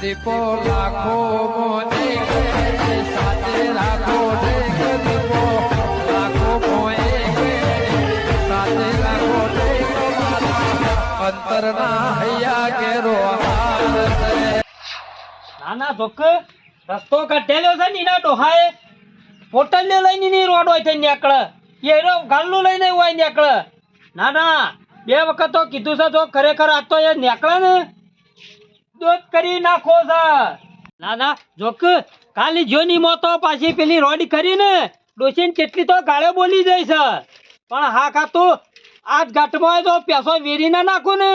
દીપો લાખો મોને સાથે રાખો દીપો. લાખો મોએ નાના ધોક. રસ્તો કાઢેલો છે ને એના ડોહાએ. હોટલ ને લઈને ની રોડ હોય થઈ નીકળે. એનો ગાલ્લું લઈને હોય નીકળે. ના ના, બે વખત તો કીધું છે તો ખરેખર આ તો એ નીકળે ને. દોત કરી નાખો ના જોક, કાલી જોની મોતો પાછી પેલી રોડ કરી ને ડોસીને કેટલી તો ગાળે બોલી જાય પણ હા ખાતું આજ ઘાટમાં તો પેસો વેરી ના નાખો ને.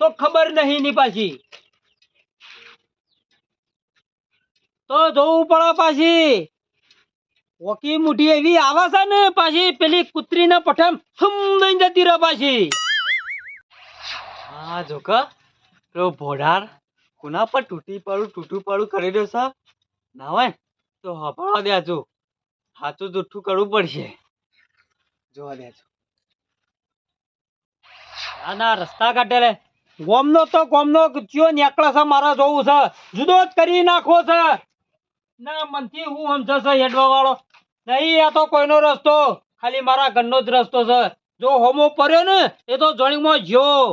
તો ખબર નહીં ની પાછી. તો જોવું પડે પાછી. ઓકી મુઠી એવી આવે છે ને, પાછી પેલી કૂતરીને પઠામ થમ દઈને જતી રહે પાછી. હા, જોકા. પેલો ભોડાર કોના પર તૂટી પડું તૂટું પડું કરી રહ્યો છે ના હોય તો હપાવા દેજો સાચું જુઠ્ઠું કરવું પડશે. જોવા દેજો ના ના રસ્તા કાઢે લે. ગોમનો તો ગોમનો ચિયો નેકળે છે મારા જોવું છે. જુદો જ કરી નાખો છે. ના મનથી હું સમજશે છે હેડવા વાળો. નહીં આ તો કોઈનો રસ્તો. ખાલી મારા ઘરનો જ રસ્તો છે. જો હોમો પડ્યો ને એ તો જણીમાં જ્યો.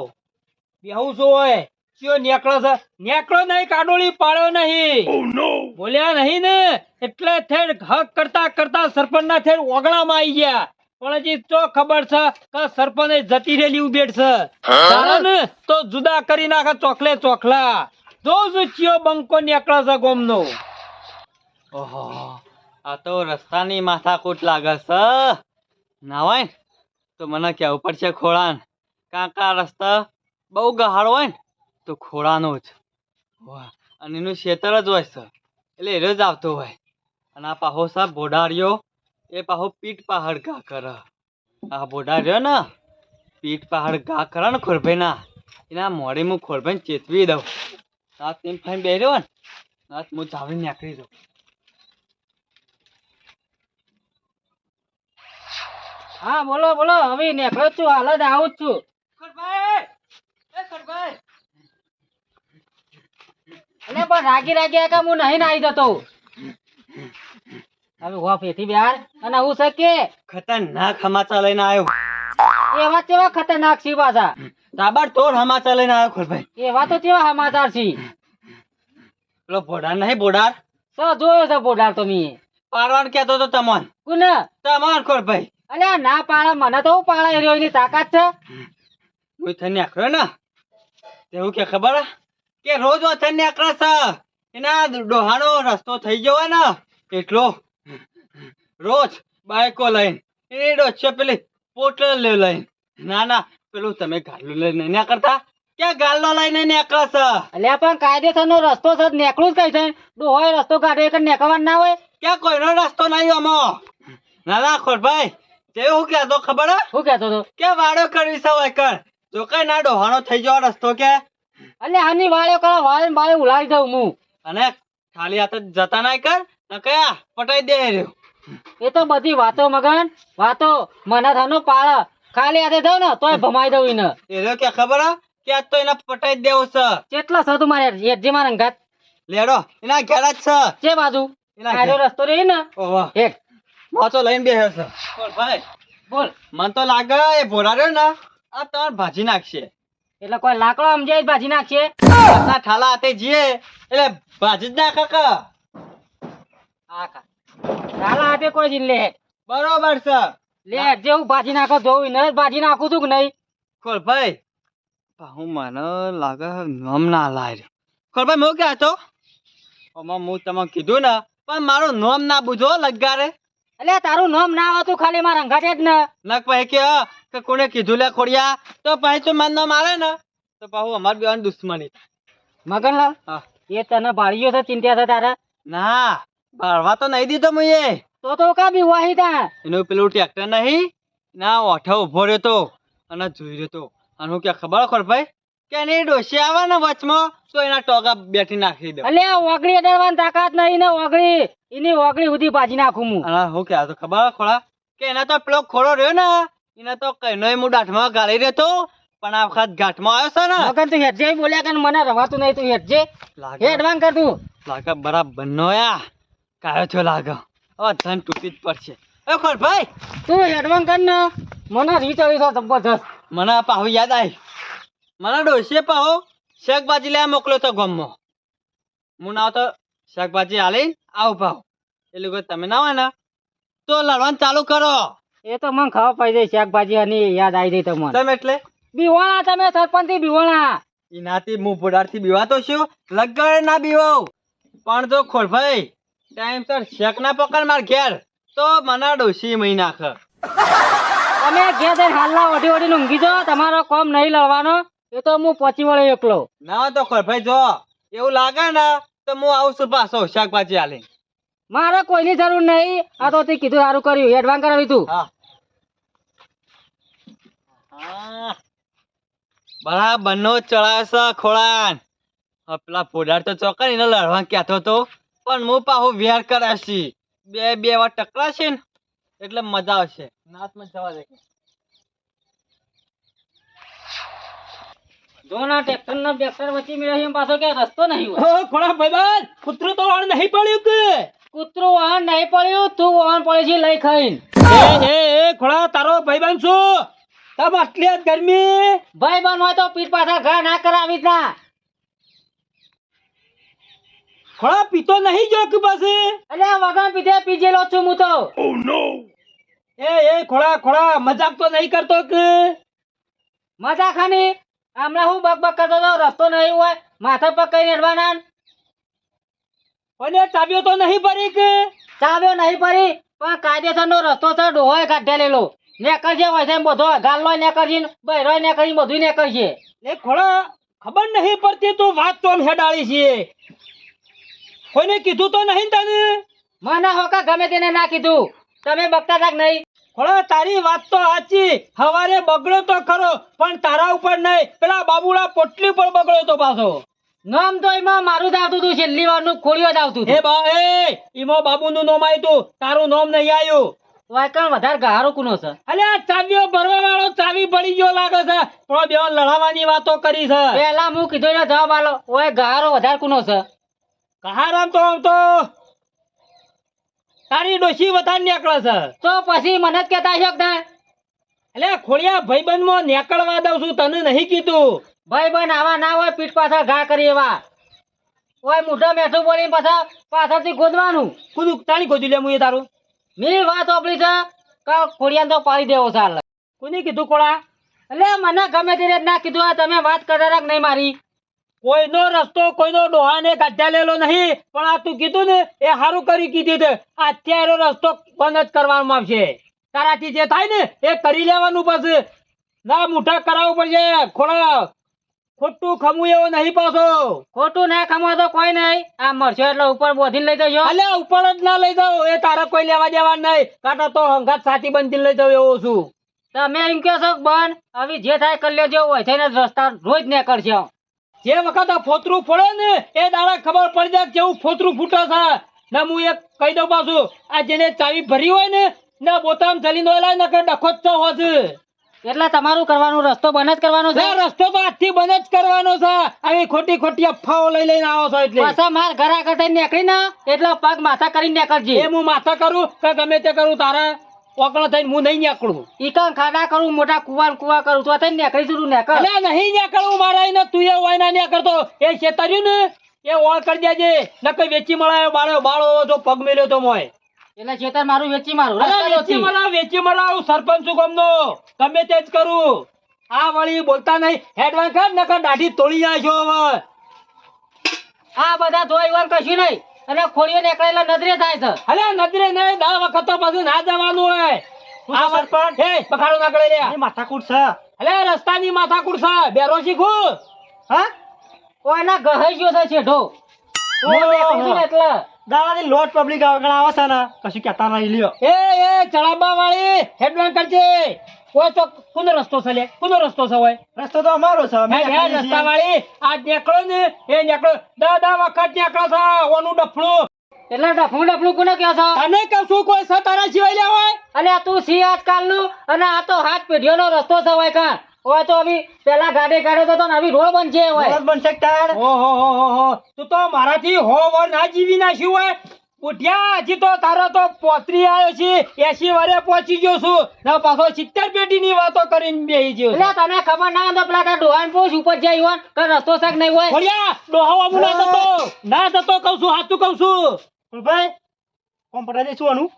બેહું શું હોય ચિયો નીકળે છે? નીકળો નહીં કાડોળી પાડ્યો નહીં. બોલ્યા નહીં ને? એટલે થેડ હક કરતા કરતા સરપંચના થેડ ઓગણામાં આવી ગયા. પણ હજી તો ખબર છે કે સરપંચ જતી રેલી ઉબેટ છે તારે ને તો જુદા કરી નાખે ચોખલે ચોખલા. જો શું ચિયો બંકો નીકળે છે ગોમનો. ઓહો આ તો રસ્તાની માથાકૂટ લાગે છે. ના તો મને કેવું પડશે ખોળાન. કાંકા રસ્તા બહુ ગહાળ હોય ને તો ખોળાનો જ. અને એનું ખેતર જ હોય સર. એટલે એ જ આવતો હોય. અને આ પાહો સાહેબ બોડાર્યો એ પાહો પીઠ પહાડ ઘા કરે. આ બોડાર્યો ને પીઠ પહાડ ઘા કરે ને ખોરભાઈના. એના મોડે હું ખોરભાઈને ચેતવી દઉં. રાત એમ ફાઈન બેહ્યો ને રાત હું ચાવી નીકળી દઉં હા બોલો બોલો. હવે નીકળો છું. હાલ જ આવું છું. ખોરભાઈ એ ખોરભાઈ એટલે પણ રાગી રાગી આકા હું નહીં નાઈ જતો. હવે હો ફેથી બિહાર અને હું છે ખતરનાક હમાચા લઈને આવ્યો એવા કેવા ખતરનાક છે પાછા? તાબડતોડ હમાચા લઈને આવ્યો ખોરભાઈ એવા તો કેવા સમાચાર છે? પેલો બોડાર નહીં બોડાર તો જોયો છે બોડાર તો મી. પાડવાન કહેતો તો તમન. કુન? તમન ખોરભાઈ અલ્યા ના પાળા મને તો હું પાડે એની તાકાત છે. હું થઈને આખરો ને? તેવું કે ખબર હે? કે રોજ વથન ને એના ડોહાનો રસ્તો થઈ ગયો ને એટલો. રોજ બાઈકો લઈને એ ડોચ્યો પેલી પોટલ લે લઈને. ના ના પેલું તમે ગાલ્લું લઈને ના કરતા ક્યાં ગાલ્લો લઈને નીકળે છે? અલ્યા પણ કાયદેસર નો રસ્તો છે નીકળું જ કઈ છે? ડોહોય રસ્તો કાઢે એક નીકળવાનું ના હોય? ક્યાં કોઈનો રસ્તો નહીં આમાં. ના ના ખોરભાઈ તે હું કહેતો ખબર હે? શું કહેતો તો કે વાડો કરવી હોય કર. જો કઈ ના ડોહાનો થઈ જવા રસ્તો કે અલ્યા આની વાળે કરો વાળે બાળે ઉલાડી દઉં હું. અને ખાલી હાથ જ જતા ના કર ન કયા પટાઈ દે રહ્યો એ તો બધી વાતો મગન વાતો મને થાનો પાળ. ખાલી હાથે જાવ ને તોય ભમાઈ દઉં એને. એ કે ખબર કે આજ તો એને પટાઈ દેવો છે. કેટલા છો તું મારે હેઠજી મારે ઘાત લેડો એના ઘેર જ છે. છે બાજુ? એના રસ્તો રે ને? ઓવા એક મોચો લઈને બેહ્યો છે. બોલ ભાઈ. બોલ મન તો લાગે એ ભોરાડો રહ્યો ને આ તમારે ભાજી નાખશે. એટલે કોઈ લાકડો સમજાય જ ભાજી નાખશે? ઠાલા હાથે જીએ એટલે ભાજી જ ના કાકા હા કા ઠાલા હાથે કોઈ જીન લે બરોબર છે. લે જે જેવું ભાજી નાખો જોઉં એને ભાજી નાખું છું કે નહીં? ખોલ ભાઈ. હું મને લાગે નોમ ના લાય ખોલ ભાઈ હું ક્યાં હતો? આમાં હું તમને કીધું ને પણ મારું નોમ ના બુજો લગારે એટલે તારું નામ ના આવતું ખાલી મારા અંગાતે જ ને. નક ભાઈ કે હ, કે કોને કીધું લે ખોડિયા તો પછી તો મારું નામ આવે ને. તો પાછું અમાર બેન દુશ્મની. મગનલાલ હા. એ તને ભાળ્યો છે ચિંતા છે તારે? ના બાળવા તો નહીં દીધો મુએ તો તો કા બી વાહી તા? એનું પેલું ટ્રેક્ટર નહીં ના ઓઠો ઊભો રહ્યો તો અને જોઈ રહ્યો તો અને હું કે ખબર ખોર ભાઈ? કે એની ડોસી આવે ને વચમાં તો એના ટોકા બેઠી નાખી દે. અલે ઓગળી અડાડવાની તાકાત નહીં ને ઓગળી. એની ઓગળી સુધી ભાજી નાખું હું હા હું કે આ તો ખબર ખોળા કે એના તો પેલો ખોળો રહ્યો ને એને તો કઈનો હું દાઢમાં ગાળી રહેતો પણ આ વખત ઘાટમાં આવ્યો છે ને. મગન તું હેડજે બોલ્યા કે મને રવાતું નહીં તું હેડજે. લાગે. હેડવાન કર તું. લાગે બરાબર નો યા. કાયો છો લાગે. હવે ધન તૂટી જ પડશે. એ ખોર ભાઈ તું હેડવાન કર ને. મને રીત આવી છે જબરજસ્ત. મને આ પાહુ યાદ આવી મને ડોસીએ પાહુ શાકભાજી લેવા મોકલ્યો તો ગામમાં. હું ના તો શાકભાજી હાલી આવું પાહુ. એટલે લોકો તમે ના હોય ને તો લડવાનું ચાલુ કરો. એ તો મને ખબર પડી જાય શાકભાજી અને યાદ આવી ગઈ તમને. તમે એટલે? બીવાણા તમે સરપંચથી બીવાણા એનાથી હું ભોડારથી બીવાતો છું. લગડ ના બીવાવ પણ જો ખોલભાઈ ટાઈમસર શેક ના પકડ માર ઘેર. તો મને ડોસી મહિના નાખ. તમે ઘેર જઈને હાલના ઓઢી ઓઢીને ઊંઘી તમારો કોમ નહીં લડવાનો. એ તો હું પહોંચી વળે એકલો. ના તો ખોલભાઈ જો. એવું લાગે ને તો હું આવું છું પાછો શાકભાજી હાલી મારે કોઈની જરૂર નહીં. આ તો તે કીધું સારું કર્યું. એડવાન્સ કરાવી તું. હા. હા. બરાબર નો ચડાવે ખોળાન પેલા ફોડાર તો ચોકર એને લડવા કહેતો તો પણ હું પાછું વેર કરે બે બે વાર ટકરાશે ને એટલે મજા આવશે. નાચમાં જવા દે. ના ટ્રેક્ટર ના ટ્રેક્ટર વચ્ચે મેળવી પાછો કે રસ્તો નહીં હોય. કૂતરું તો નહીં પડ્યું કે? કૂતરું વાહન નહીં પડ્યું તું વાહન પડે છે લઈ ખાઈને. એ એ એ ખોડા તારો ભાઈબંધ છું. તમ આટલી જ ગરમી? ભાઈ બન હોય તો પીઠ પાછળ ઘા ના કરાવી ના. ખોડા પીતો નહીં જો કે પાસે અરે વગર પીધે પીજેલો છું હું તો. એ એ ખોડા ખોડા મજાક તો નહીં કરતો કે? મજા ખાની હમણાં હું બકબક બક કરતો હતો રસ્તો નહીં હોય માથા પર કઈ નેડવાના અને ચાવ્યો તો નહીં પડી કે? ચાવ્યો નહીં પડી પણ કાયદેસર નો રસ્તો છે ડોહોય કાઢેલો નેકળજે હોય છે એમ બધો ગાલો નેકળજી બહેરો નેકળજી બધું નેકળજે. એ ખોળો ખબર નહીં પડતી તું વાત તો હેડાળી છે. કોઈને કીધું તો નહીં તને? મને હોકા ગમે તેને ના કીધું. તમે બકતા થાક નહીં. ખોળો તારી વાત તો સાચી. હવારે બગડો તો ખરો પણ તારા ઉપર નહીં. પેલા બાબુડા પોટલી પર બગડ્યો તો પાછો. નામ તો એમાં મારું જ આવતું હતું છેલ્લી વારનું ખોળીઓ જ આવતું એ હતું. બા એ ઈમો બાબુનું નામ આવ્યું તું તારું નામ નહીં આયું. વાયકણ વધારે ગહારો કુનો છે. અલે આ ચાવીઓ ભરવા વાળો ચાવી પડી ગયો લાગે છે. પણ બે લડાવવાની વાતો કરી છે. પેલા હું કીધું એટલે જવાબ આલો. ઓય ગહારો વધારે કુનો છે. કહારામ તો આમ તો. તારી ડોશી વધારે નીકળે છે. તો પછી મને જ કહેતા છો કે ના? એટલે ખોડિયા ભાઈબંધમાં નીકળવા દઉં છું તને નહીં કીધું. ભાઈ બન આવા ના હોય પીઠ પાછળ ઘા કરી એવા. ઓય મોઢા મેઠું પડી પાછા પાછળથી ગોદવાનું. કુદું તાણી ગોદી લે એ તારું. મેં વાત ઓપડી છે કે ખોડિયાને તો પાડી દેવો ચાલ કોને કીધું કોળા એટલે મને ગમે તે રીત ના કીધું આ તમે વાત કરતા રાખ નહીં મારી. કોઈનો રસ્તો કોઈનો ડોહાને કાઢ્યા લેલો નહીં. પણ આ તું કીધું ને એ સારું કરી કીધી તે. અત્યારે રસ્તો બંધ જ કરવામાં આવશે. તારાથી જે થાય ને એ કરી લેવાનું પછી. ના મુઠા કરાવવું પડશે. ખોડા ખોટું ખમું એવો નહીં પાછો. ખોટું ના ખમો તો કોઈ નહીં. આ મરશો એટલે ઉપર બોધીને લઈ જજો. અલે ઉપર જ ના લઈ જાવ એ તારે કોઈ લેવા દેવા નહીં. કાંટા તો હંગાત સાથી બનતી લઈ જાવ એવો છું. તમે એમ કહો છો બન હવે જે થાય કરી લેજો હોય થઈને રસ્તા રોજ નીકળશે. જે વખત આ ફોતરું ફોડે ને એ દાડા ખબર પડી જાય કેવું ફોતરું ફૂટે છે. ને હું એક કહી દઉં પાછું. આ જેને ચાવી ભરી હોય ને ને બોતામ ચલીને ઓલા ને કે ડખો જ તો હોશે એટલે તમારું કરવાનું રસ્તો બંધ જ કરવાનો છે? રસ્તો તો આજથી બંધ જ કરવાનો છે. આવી ખોટી ખોટી અફવાઓ લઈ લઈને આવો છો એટલે. પાછા માર ઘર આગળ થઈ નીકળી ને એટલે પગ માથા કરીને નીકળજે. એ હું માથા કરું કે ગમે તે કરું તારા ઓકળો થઈને હું નહીં નીકળું. ઈકણ ખાડા કરું મોટા કુવા કુવા કરું તો થઈને નીકળી જતું નીકળ. એટલે નહીં નીકળવું મારા એને તું એ હોય ના નીકળતો. એ છેતર્યું ને એ ઓળ કરી દેજે. નકર વેચી મળાયો બાળો બાળો જો પગ મેલ્યો તો મોય. એટલે ખેતર મારું વેચી મારું વેચી. મળાવ વેચી મળાવ સરપંચ ગામનો. ગમે તે જ કરું. આ વળી બોલતા નહીં. હેડવાન કર નકર દાઢી તોડી જાય છો હવે. આ બધા ધોઈ વાર કશું નહીં. અને ખોળીઓ નીકળેલા નજરે થાય છે. અલે નજરે નહીં દા વખત તો પાછું ના જવાનું હોય. આ સરપંચ. હે પખાડો ના કરે રે માથાકૂટ છે. અલે રસ્તાની માથાકૂટ છે. બેરોશી ખુ હા? કોઈના ગહાઈ ગયો છે છેઠો હું નીકળું છું ને એટલે? દાદાની લોટ પબ્લિક આગળ આવે છે ને. કશું કહેતા નહીં લ્યો. એ એ ચડાબા વાળી હેડવાન કરજે. કોઈ તો કોનો રસ્તો છે લે? કોનો રસ્તો છે હોય રસ્તો તો અમારો છે રસ્તા વાળી આ નેકળો ને એ નેકળો. દા દા વખત નેકળો છે ઓનું ડફળું એટલે ડફું ડફું કોને કહો છો? તને કહું છું કોઈ છે તારા સિવાય લે હોય અલે આ તું સી આજકાલનું અને આ તો હાથ પેઢીઓનો રસ્તો છે હોય કાં. હોય તો હવે પેલા ગાડે ગાડે તો હવે રોડ બનશે હોય. રોડ બનશે કે તાણ ઓહો હો હો હો તું તો મારાથી હો વર ના જીવી નાખ્યું હોય. ઉઠ્યા હજી તો તારો તો પોતરી આવ્યો છે. એસી વારે પહોંચી ગયો છું. ને પાછો સિત્તેર પેટીની વાતો કરીને બેહી ગયો એટલે તને ખબર ના હોય તો પેલા તારા ડોહાને પૂછ ઉપર જઈ હોય કે રસ્તો શાક નહીં હોય. ના જતો ના જતો કહું છું હાચું કહું છું. ભાઈ કોમ પટાઈ આનું?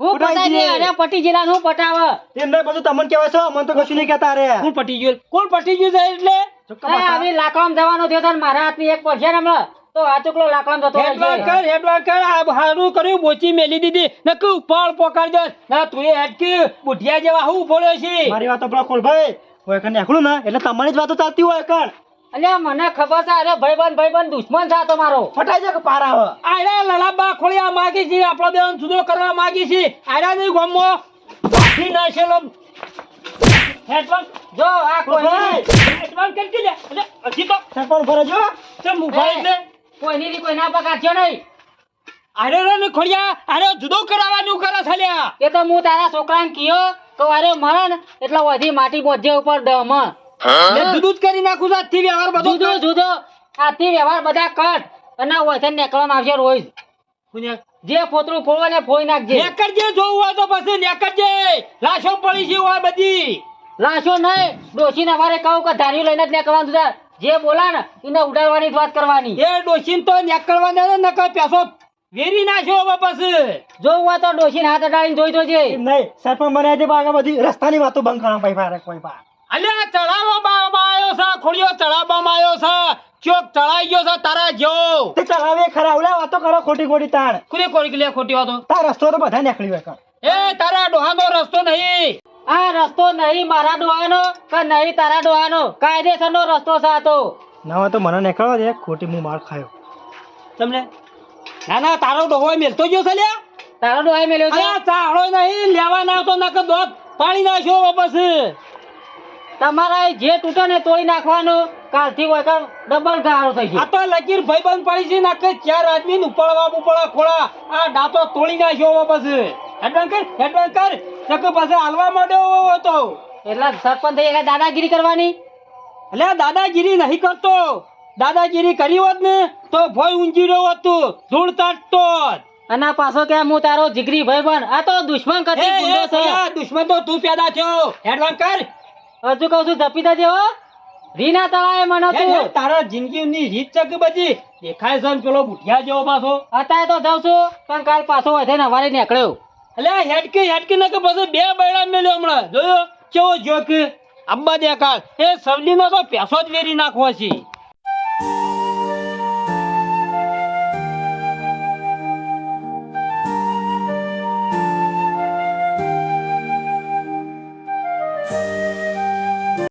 હું પટાઈ દે. દે. અરે પટી જિલ્લાનું હું પટાવે. એમ બધું તમને કહેવાય છો? મને તો કશું નહીં કહેતા રે. કોણ પટી ગયું? કોણ પટી ગયું છે એટલે? ચોખ્ખા એ પાછા. આવી લાકડામાં જવાનો થયો તો મારા હાથની એક પડશે ને હમણાં. તો આ ચૂકલો લાકડામાં જતો રહેશે. કર હેડવાન કર. આ હારું કર્યું બોચી મેલી દીધી. નકુ ઉપાડ પકડજો ના તું એ હેડકી બુઢિયા જેવા હું બોલ્યો છે. મારી વાત હોય ને એટલે તમારી જ વાતો ચાલતી હોય કણ અલ્યા મને ખબર છે અરે ભાઈબંધ ભાઈબંધ દુશ્મન છે તો મારો ફટાઈ કે પાર આવે આયરા લડાબા ખોળિયા માગી છે આપણો બેન જુદો કરવા માગી છે. આયરા નહીં ગમો. બાકી ના છે લો હેડવાન જો આ કોઈ હેડવાન કરી લે? એટલે હજી તો. સરપંચ ભરે જો. તે મુભાઈ એટલે. કોઈની ની કોઈ ના પકાડજો નહીં. આયરા ને ખોળિયા આરે જુદો કરાવવાનું કરે છલ્યા એ તો હું તારા છોકરાને કયો તો અરે મરણ એટલે વધી માટી બોજે ઉપર ડમ. ને જુદું જ કરી નાખું છું. આજથી વ્યવહાર બધો જુદો જુદો. આજથી વ્યવહાર બધા કટ અને વૈથન નીકળવામાં આવશે રોજ. જે ફોતરું ફોડવા ને ફોડી નાખજે. નેકરજે જોવું હોય તો પછી નેકરજે લાશો પડી છે હોય બધી. લાશો નહીં. ડોશીને અમારે કહું કે ધાર્યું લઈને જ નીકળવાનું છે. જે બોલા ને એને ઉડાડવાની જ વાત કરવાની. એ ડોશીન તો નીકળવા દે ને નકર પેસો વેરી નાખ્યો હવે પછી. જોવું હોય તો ડોશીને હાથ અડાડીને જોઈ જોજે. એમ નહીં. સરપંચ મને આજે બધી રસ્તાની વાતો બંધ કરવા ભાઈ મારે કોઈ અલ્યા ચડાવવામાં આવ્યો છે ખોડિયો ચડાવવામાં આવ્યો છે. ચોક ચડાઈ ગયો છે તારા જો તે ચડાવે ખરા ઓલા વાતો કરો ખોટી ખોટી તાણ. કુને કોરી લે ખોટી વાતો? તાર રસ્તો તો બધા નીકળી વેકા એ તારા ડોહાનો રસ્તો નહીં. આ રસ્તો નહીં મારા ડોહાનો કે નહીં તારા ડોહાનો? કાયદેસરનો રસ્તો છે આ તો. ના તો મને નીકળવા દે ખોટી હું માર ખાયો. તમને? ના ના તારો ડોહો મેલતો ગયો છે લ્યા તારો ડોહા મેલ્યો છે? ચાળો નહીં લેવા ના તો નકર દોત પાણી નાખ્યો વાપસ. તમારા જે તૂટે ને તોડી નાખવાનો કાલથી હોય કાલ ડબલ ગાળો થઈ આ તો લકીર ભાઈ બંધ પડી છે નાખે ચાર આદમી ઉપળવા ઉપળવા ખોળા. આ દાંતો તોડી નાખ્યો વાપસ હેડવાન કર હેડવાન કર. પછી હાલવા માંડ્યો હતો એટલે સરપંચ થઈ ગયા દાદાગીરી કરવાની? એટલે આ દાદાગીરી નહીં કરતો. દાદાગીરી કરી હોત ને તો ભોય ઊંજી રહ્યો હતું ધૂળ તાટતો. અને પાછો કે હું તારો જીગરી ભાઈ બન આ તો દુશ્મન કતી ગુંડો છે. દુશ્મન તો તું પેદા થયો. હેડવાન કર. હજુ કહું છું જપી દેજે હો. રીના તળાવે મને તું. તારા જિંદગીની રીત ચક બધી? દેખાય છે ને પેલો બુઢિયા જેવો પાછો. અત્યારે તો જાઉં છું પણ કાલ પાછો વધે ને અવારે નીકળ્યો. એટલે હેડકી હેડકી ને કે પછી બે બૈડા મેલ્યો હમણાં. જોયો? કેવો જોક અબ્બા દે કાલ એ સવલીનો તો પેસો જ વેરી નાખવો છે.